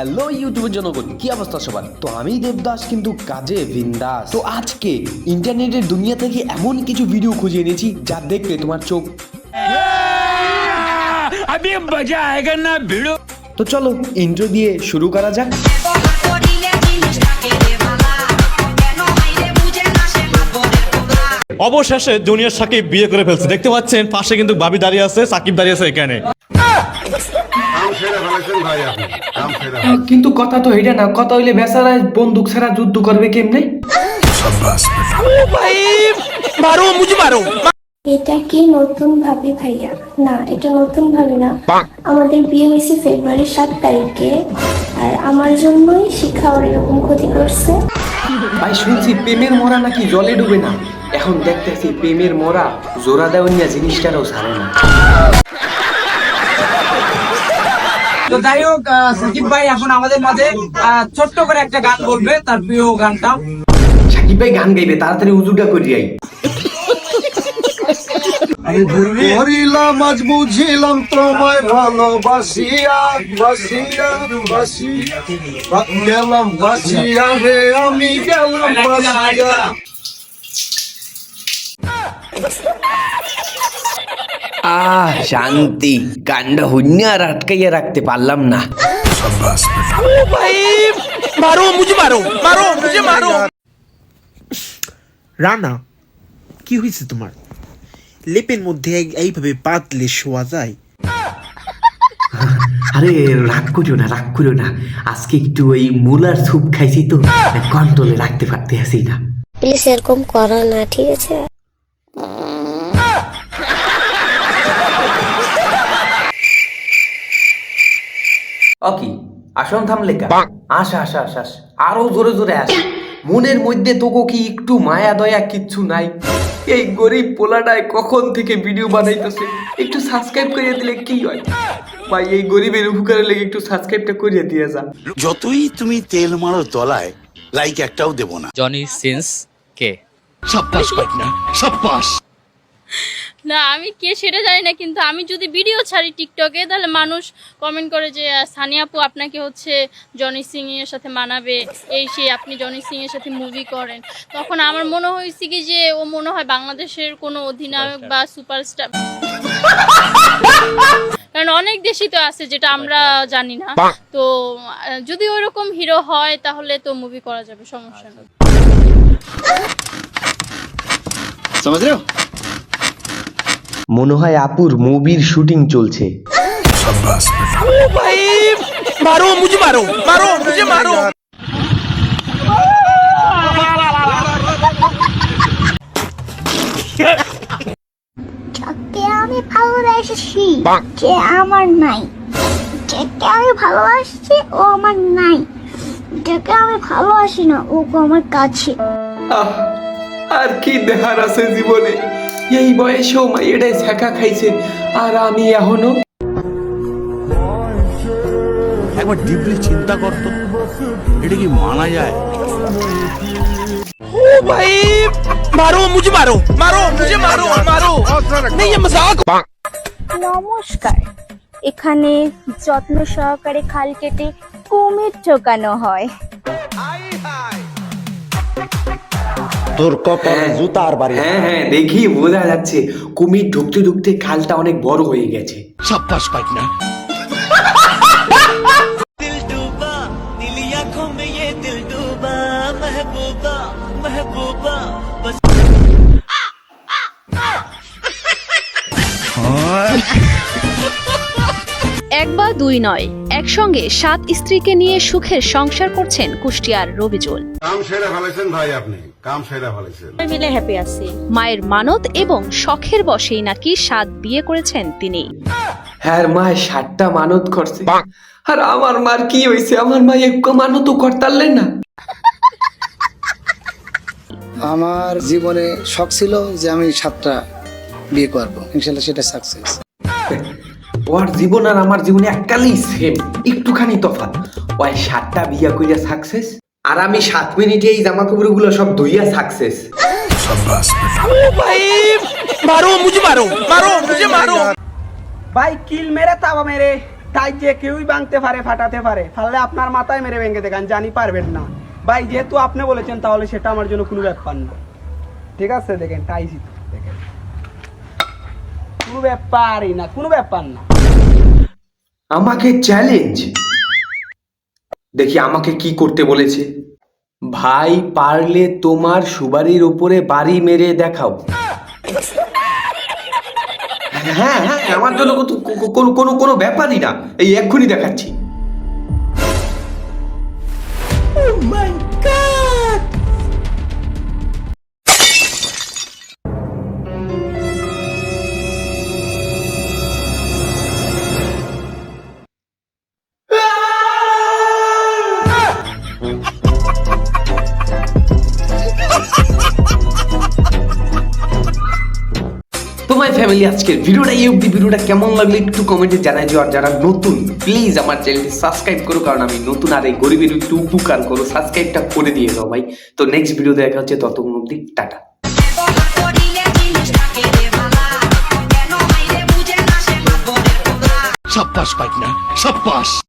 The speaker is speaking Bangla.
হ্যালো ইউটিউবের জনগণ কি অবস্থা সবার? তো আমি দেবদাস কিন্তু কাজে বিন্দাস। তো আজকে ইন্টারনেটের দুনিয়া থেকে এমন কিছু ভিডিও খুঁজে এনেছি যা দেখলে তোমার চোখ তো চলো ইন্ট্রো দিয়ে শুরু করা যাক। অবশেষে জুনিয়র সাকিব বিয়ে করে ফেলছে। দেখতে পাচ্ছেন পাশে কিন্তু বাবি দাঁড়িয়ে আছে সাকিব দাঁড়িয়ে আছে এখানে। কইছেন ভাই আপনি? কিন্তু কথা তো হেডে না কথা হইলে বেচারা বন্দুক ছাড়া যুদ্ধ করবে কেমনে? ভাই মারো মুঝে মারো। এটা কি নতুন ভাবে ভাইয়া? না এটা নতুন ভাবে না। আমাদের বিয়ে হয়েছে ফেব্রুয়ারি সাত তারিখে। আর আমার জন্যই শিক্ষা ওর এরকম ক্ষতি করছে। ভাই শুনছি প্রেমের মরা নাকি জলে ডুবে না? এখন দেখতেছি প্রেমের মরা জোড়া দেওয়া জিনিসটারও সারে না। তো যাই হোক সাকিব ভাই এখন আমাদের মাঝে আহ, ছোট্ট করে একটা গান বলবে তার প্রিয় গানটা। সাকিব ভাই গান গাইবে তাড়াতাড়ি উজুটা করিয়াই করিলাম আজ বুঝিলাম তোমায় ভালোবাসিয়া বাসিয়া বাসিয়া। বা- গেলাম বাসিয়া রে আমি গেলাম বাসিয়া। আহ শান্তি কাণ্ড শূন্য আর আটকাইয়া রাখতে পারলাম না রানা কি হয়েছে তোমার লেপের মধ্যে এইভাবে পাতলে শোয়া যায় আরে রাগ করিও না রাগ করিও না আজকে একটু ওই মুলার স্যুপ খাইছি তো কন্ট্রোলে রাখতে পারতে আসি না প্লিজ এরকম করো না ঠিক আছে? অকি আসন থামলে কা আস আস আস আস। আরও জোরে জোরে আস। মনের মধ্যে তোকে কি একটু মায়া দয়া কিচ্ছু নাই? এই গরিব পোলাটায় কখন থেকে ভিডিও বানাইতেছে? একটু সাবস্ক্রাইব করিয়ে দিলে কি হয়? ভাই এই গরিবের উপকারে লেগে একটু সাবস্ক্রাইবটা করিয়ে দিয়ে যা। যতই তুমি তেল মারো তলায় লাইক একটাও দেবো না। জনি সিন্স কে? সাব্বাস পাই না। সাব্বাস। না আমি কে সেটা জানি না কিন্তু আমি যদি ভিডিও ছাড়ি টিকটকে তাহলে মানুষ কমেন্ট করে যে সানিয়া আপু আপনাকে হচ্ছে জনি সিং এর সাথে মানাবে এই সেই আপনি জনি সিং এর সাথে মুভি করেন। তখন আমার মনে হয়েছে কি যে ও মনে হয় বাংলাদেশের কোনো অধিনায়ক বা সুপারস্টার কারণ অনেক দেশই তো আছে যেটা আমরা জানি না। তো যদি ওরকম হিরো হয় তাহলে তো মুভি করা যাবে সমস্যা নেই। রে মনে হয় আপুর মুভির শুটিং চলছে। যাকে আমি আমার নাই? যাকে আমি ভালোবাসছি ও আমার নাই? যাকে আমি ভালোবাসি না ও আমার কাছে। আর কি দেখার আছে জীবনে? এই বয়সেও মায়েরাই ছ্যাঁকা খাইছে। আর আমি এখনও একবার ডিপলি চিন্তা করতো এটা কি মানা যায়? ও ভাই মারো মুঝে মারো মারো মুঝে মারো মারো। নেই মজাক নমস্কার। এখানে যত্ন সহকারে খাল কেটে কুমির ঠোকানো হয়। তোর কপালে জুতার বাড়ি। হ্যাঁ হ্যাঁ দেখি বোঝা যাচ্ছে। কুমির ঢুকতে ঢুকতে খালটা অনেক বড় হয়ে গেছে। সাব্বাস পাই না। এক বা দুই নয় একসঙ্গে সাত স্ত্রীকে নিয়ে সুখের সংসার করছেন কুষ্টিয়ার রবিজুল। কাম সেরে ফেলেছেন ভাই আপনি। কাম সেরে ফেলেছেন মিলে হ্যাপি আছি। মায়ের মানত এবং শখের বশেই নাকি সাত বিয়ে করেছেন তিনি। হ্যাঁ মা সাতটা মানত করছে। আর আমার মার কি হয়েছে আমার মা এক মানতও না। আমার জীবনে শখ ছিল যে আমি সাতটা বিয়ে করব। ইনশাল্লাহ সেটা সাকসেস ওর জীবন আর আমার জীবনে এককালেই সেম একটুখানি তফাৎ। ওই সাতটা বিয়ে কইরা সাকসেস আর আমি সাত মিনিটে এই জামা কাপড়গুলো সব ধুইয়া সাকসেস ভাই কিল মেরে মেরে তাই যে কেউই ভাঙতে পারে ফাটাতে পারে ফালে আপনার মাথায় মেরে ভেঙে দেখান জানি পারবেন না। ভাই যেহেতু আপনি বলেছেন তাহলে সেটা আমার জন্য কোনো ব্যাপার না। ঠিক আছে দেখেন তাই দেখেন। কোনো ব্যাপারই না কোনো ব্যাপার না। আমাকে চ্যালেঞ্জ দেখি আমাকে কি করতে বলেছে। ভাই, পারলে তোমার সুবারির উপরে বাড়ি মেরে দেখাও। হ্যাঁ হ্যাঁ আমার জন্য কোনো কোনো কোনো ব্যাপারই না। এই এক্ষুনি দেখাচ্ছি। তোমার ফ্যামিলি আজকের ভিডিওটা এই অব্দি ভিডিওটা কেমন লাগল একটু কমেন্টে জানাই দিও। আর যারা নতুন প্লিজ আমার চ্যানেলটি সাবস্ক্রাইব করো, কারণ আমি নতুন আর এই গরিবের একটু উপকার করো। সাবস্ক্রাইবটা করে দিয়ে দাও ভাই। তো নেক্সট ভিডিও দেখা হচ্ছে, ততক্ষণ অব্দি টাটা। সাব্বাস পাইক না সাব্বাস